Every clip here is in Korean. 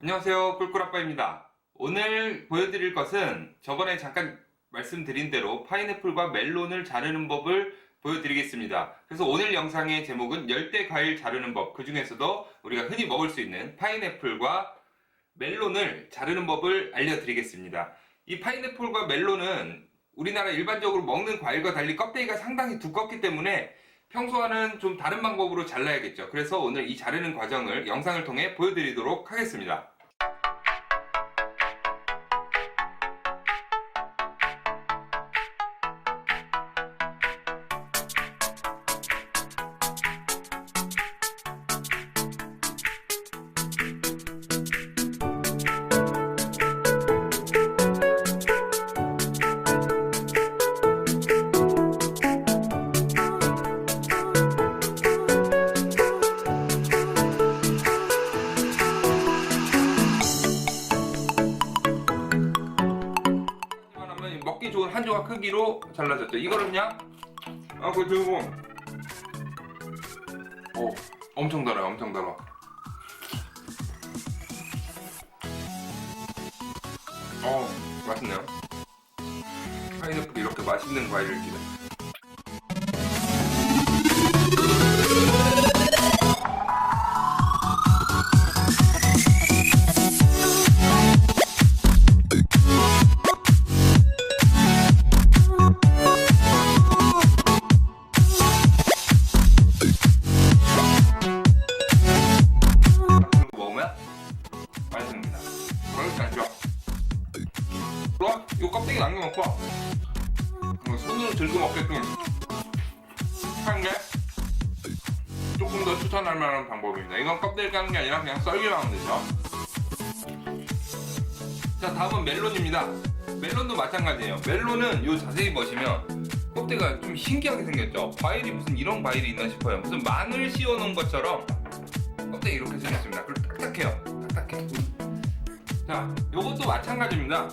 안녕하세요. 꿀꿀아빠입니다. 오늘 보여드릴 것은 저번에 잠깐 말씀드린 대로 파인애플과 멜론을 자르는 법을 보여드리겠습니다. 그래서 오늘 영상의 제목은 열대 과일 자르는 법. 그 중에서도 우리가 흔히 먹을 수 있는 파인애플과 멜론을 자르는 법을 알려드리겠습니다. 이 파인애플과 멜론은 우리나라 일반적으로 먹는 과일과 달리 껍데기가 상당히 두껍기 때문에 평소와는 좀 다른 방법으로 잘라야겠죠. 그래서 오늘 이 자르는 과정을 영상을 통해 보여드리도록 하겠습니다. 한 조각 크기로 잘라졌죠. 이거를 그냥 아 그거 들고 오 엄청 달아요. 엄청 달아. 어 맛있네요. 파인애플이 이렇게 맛있는 과일을 기대. 이거 껍데기 남겨놓고 이거 손으로 들고 먹게끔 하는 게 조금 더 추천할 만한 방법입니다. 이건 껍데기 까는 게 아니라 그냥 썰기만 하면 되죠. 자, 다음은 멜론입니다. 멜론도 마찬가지예요. 멜론은 요 자세히 보시면 껍데기가 좀 신기하게 생겼죠. 과일이 무슨 이런 과일이 있나 싶어요. 무슨 마늘 씌워놓은 것처럼 껍데기 이렇게 생겼습니다. 그리고 딱딱해요. 딱딱해. 자, 요것도 마찬가지입니다.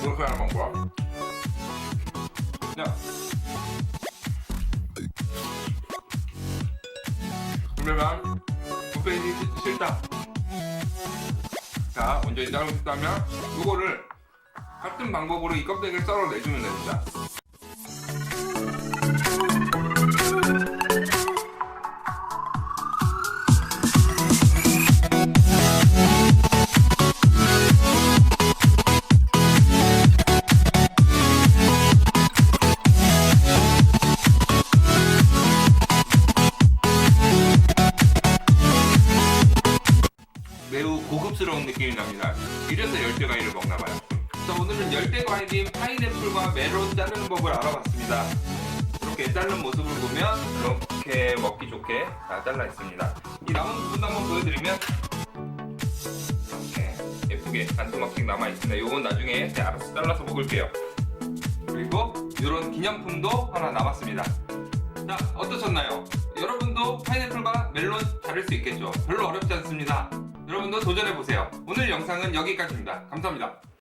그렇게 하는 방법. 자. 그러면 곱빼기 싫다. 자, 먼저 자르고 싶다면 이거를 같은 방법으로 이 껍데기를 썰어 내주면 됩니다. 고급스러운 느낌이 납니다. 이래서 열대 과일을 먹나 봐요. 자, 오늘은 열대 과일인 파인애플과 멜론 자르는 법을 알아봤습니다. 이렇게 자른 모습을 보면 이렇게 먹기 좋게 다 잘라 있습니다. 이 남은 부분 한번 보여드리면 이렇게 예쁘게 한 조각씩 남아 있습니다. 이건 나중에 제가 알아서 잘라서 먹을게요. 그리고 이런 기념품도 하나 남았습니다. 자, 어떠셨나요? 여러분도 파인애플과 멜론 자를 수 있겠죠? 별로 어렵지 않습니다. 여러분도 도전해보세요. 오늘 영상은 여기까지입니다. 감사합니다.